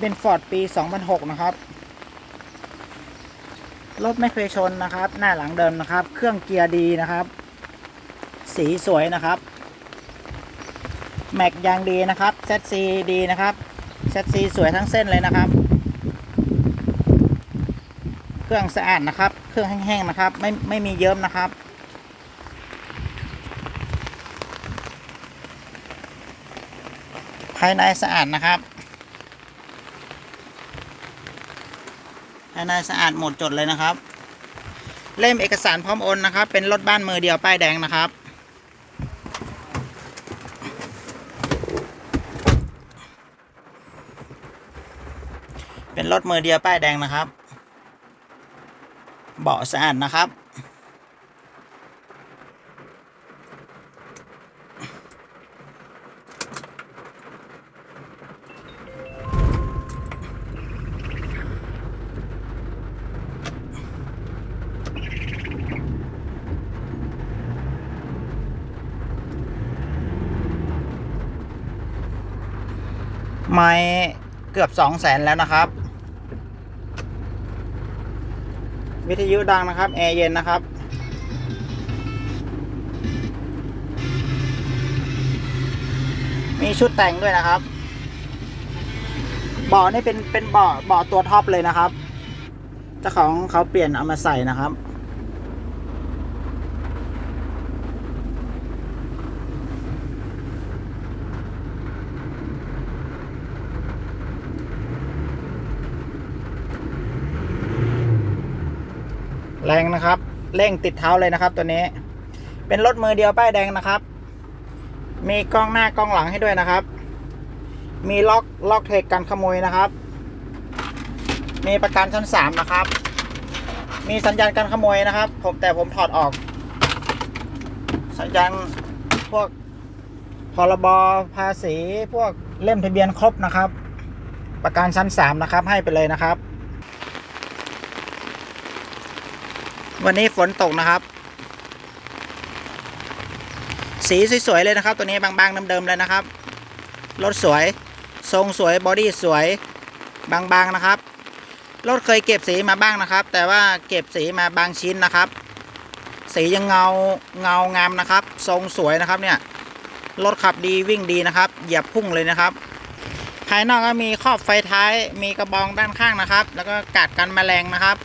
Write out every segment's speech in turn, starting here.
เป็น Ford ปี 2006 นะครับ รถไม่เคยชนนะครับ หน้าหลังเดิมนะครับ เครื่องเกียร์ดีนะครับ สีสวยนะครับ แม็กยางดีนะครับเซตซีดีนะครับเซตซีสวยทั้งเส้นเลยนะครับ เครื่องสะอาดนะครับ เครื่องแห้งๆนะครับ ไม่ไม่มีเยิ้มนะครับภายในสะอาดนะครับ ภายในสะอาดหมดจดเลยนะครับ เล่มเอกสารพร้อมโอนนะครับ เป็นรถบ้านมือเดียวป้ายแดงนะครับเป็นรถมือเดียวป้ายแดงนะครับ เบาะสะอาดนะครับ ไม้เกือบสองแสนแล้วนะครับ วิทยุดังนะครับแอร์เย็นนะครับมีชุดแต่งด้วยนะครับเบาะนี่เป็นเป็นเบาะเบาะตัวท็อปเลยนะครับเจ้าของเขาเปลี่ยนเอามาใส่นะครับ แรงนะครับ เร่งติดเท้าเลยนะครับตัวนี้ เป็นรถมือเดียวป้ายแดงนะครับ มีกล้องหน้ากล้องหลังให้ด้วยนะครับ มีล็อกล็อกเทคกันขโมยนะครับ มีประกันชั้นสามนะครับ มีสัญญาณการขโมยนะครับ ผมแต่ผมถอดออก สัญญาณพวกพรบภาษีพวกเล่มทะเบียนครบนะครับ ประกันชั้นสามนะครับให้ไปเลยนะครับ วันนี้ฝนตกนะครับ สีสวยๆเลยนะครับ ตัวนี้บางๆเดิมๆเลยนะครับ รถสวย ทรงสวย บอดี้สวย บางๆนะครับ รถเคยเก็บสีมาบ้างนะครับ แต่ว่าเก็บสีมาบางชิ้นนะครับ สียังเงาเงางามนะครับ ทรงสวยนะครับเนี่ย รถขับดีวิ่งดีนะครับ เหยียบพุ่งเลยนะครับ ภายนอกก็มีครอบไฟท้าย มีกระบองด้านข้างนะครับ แล้วก็กาดกันแมลงนะครับ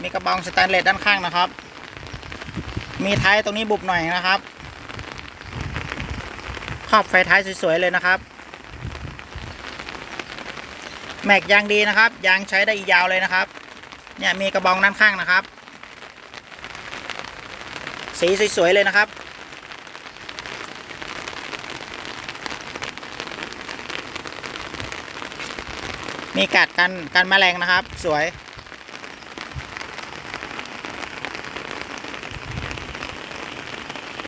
มีกระบองสแตนเลสด้านข้างนะครับ มีท้ายตรงนี้บุบหน่อยนะครับครอบไฟท้ายสวยๆเลยนะครับ แม็กยางดีนะครับ ยางใช้ได้อีกยาวเลยนะครับ เนี่ยมีกระบองด้านข้างนะครับ สีสวยๆเลยนะครับมีกัดกันกันแมลงนะครับ สวย